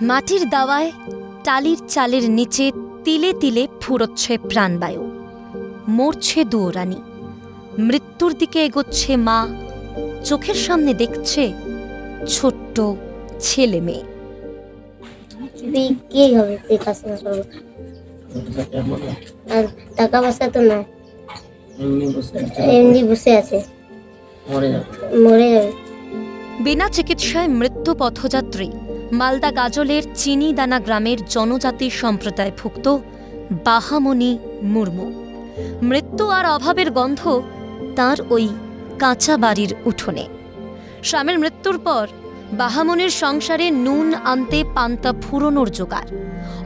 মাটির দাওয়ায় টালির চালের নিচে তিলে তিলে ফুরোচ্ছে প্রাণবায়ু। মরছে দুয়োরানি। মৃত্যুর দিকে এগোচ্ছে মা। চোখের সামনে দেখছে ছোট্ট ছেলে মেয়ে। বিক্রি হবে? দেখাশোনা করব আর টাকা পয়সা তো এমনি বসে আছে, মরে যাবে। বিনা চিকিৎসায় মৃত্যু পথযাত্রী। মালদা গাজলের চিনিদানা গ্রামের জনজাতি সম্প্রদায়ভুক্ত বাহামণি মুর্মু। মৃত্যু আর অভাবের গন্ধ তার ওই কাঁচা বাড়ির উঠোনে। স্বামীর মৃত্যুর পর বাহামনির সংসারে নুন আনতে পান্তা ফুরনোর জোগাড়।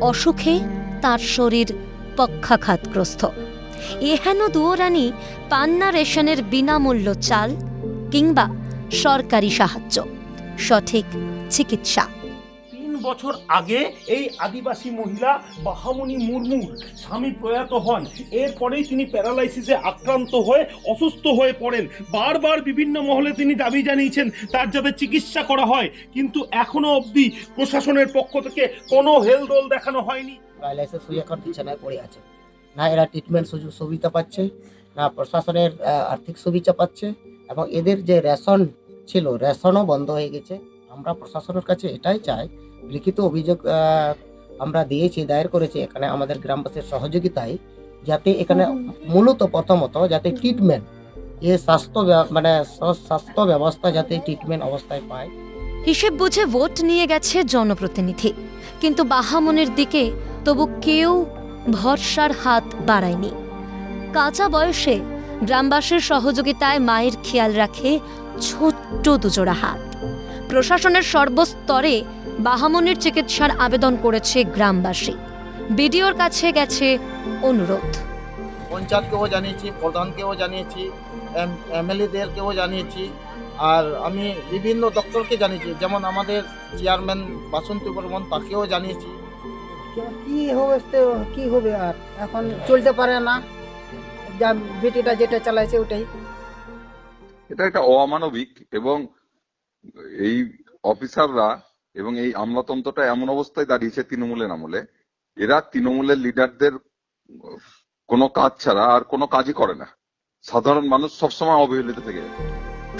অসুখে তার শরীর পক্ষাঘাতগ্রস্ত। এহেন দুয়োরানি পান্না রেশনের বিনামূল্য চাল কিংবা সরকারি সাহায্য, সঠিক চিকিৎসা। বছর আগে এই আদিবাসী মহিলা বাহামণি মুর্মুর স্বামী প্রয়াত হন। এরপরেই তিনি প্যারালাইসিসে আক্রান্ত হয়ে অসুস্থ হয়ে পড়েন। বারবার বিভিন্ন মহলে তিনি দাবি জানিয়েছেন, তার যাতে চিকিৎসা করা হয়। কিন্তু এখনও অবধি প্রশাসনের পক্ষ থেকে কোনো হেলদোল দেখানো হয়নি। প্যারালাইসিস হয়ে এখন বিছানায় পড়ে আছে। না এরা ট্রিটমেন্ট সুযোগ সুবিধা পাচ্ছে, না প্রশাসনের আর্থিক সুবিধা পাচ্ছে এবং এদের যে রেশন ছিল, রেশনও বন্ধ হয়ে গেছে। আমরা প্রশাসনের কাছে এটাই চাই লিখিত অভিযোগ আমরা দিয়েছি দায়ের করেছি এখানে আমাদের গ্রামবাসীর সহযোগিতায় যাতে এখানে মূলত প্রথমত যাতে ট্রিটমেন্ট এ স্বাস্থ্য মানে স্বাস্থ্য ব্যবস্থা যাতে ট্রিটমেন্ট অবস্থায় পায়। হিসেব বুঝে ভোট নিয়ে গেছে জনপ্রতিনিধি। কিন্তু বাহামনের দিকে তবু কেউ ভরসার হাত বাড়ায়নি। কাঁচা বয়সে গ্রামবাসীর সহযোগিতায় মায়ের খেয়াল রাখে ছোট্ট দুজোড়া হাত। প্রশাসনের সর্বস্তরে বাহামনির চিকিৎসার আবেদন করেছে গ্রামবাসী। বিডিওর কাছে গেছে অনুরোধ। পঞ্চায়েতকেও জানিয়েছি প্রধানকেও জানিয়েছি এমএলএদেরকেও জানিয়েছি আর আমি বিভিন্ন দপ্তরকে জানিয়েছি যেমন আমাদের চেয়ারম্যান বাসন্তী বর্মন তাকেও জানিয়েছি। কি হবে তো কি হবে আর? এখন চলতে পারে না। যা বেটিটা যেটা চালাইছে ওটাই। এটা একটা অমানবিক এবং এই অফিসাররা এবং এই আমলাতন্ত্রটা এমন অবস্থায় দাঁড়িয়েছে তৃণমূলের আমলে এরা তৃণমূলের লিডারদের কোনো কাজ ছাড়া আর কোনো কাজই করে না। সাধারণ মানুষ সবসময় অবহেলিত থেকে যায়।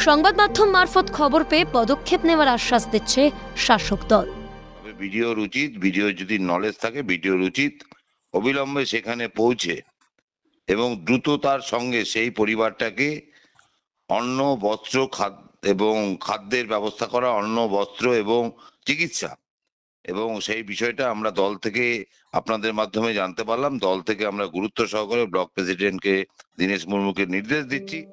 সংবাদ মাধ্যম মারফত খবর পেয়ে পদক্ষেপ নেওয়ার আশ্বাস দিচ্ছে শাসক দল। তবে ভিডিওর উচিত ভিডিও যদি নলেজ থাকে ভিডিওর উচিত অবিলম্বে সেখানে পৌঁছে এবং দ্রুততার সঙ্গে সেই পরিবারটাকে অন্ন বস্ত্র খাদ্য এবং খাদ্যের ব্যবস্থা করা অন্ন বস্ত্র এবং চিকিৎসা। এবং সেই বিষয়টা আমরা দল থেকে আপনাদের মাধ্যমে জানতে পারলাম। দল থেকে আমরা গুরুত্ব সহকারে ব্লক প্রেসিডেন্টকে দীনেশ মুর্মুকে নির্দেশ দিচ্ছি।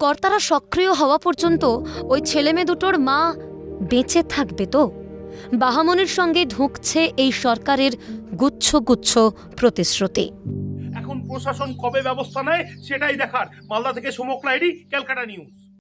কর্তারা সক্রিয় হওয়া পর্যন্ত ওই ছেলেমেয়ে দুটোর মা বেঁচে থাকবে তো? বাহামনির সঙ্গে ঢুকছে এই সরকারের গুচ্ছ গুচ্ছ প্রতিশ্রুতি। এখন প্রশাসন কবে ব্যবস্থা নেয় সেটাই দেখার। মালদা থেকে সমক লাইডি ক্যালকাটা নিউজ।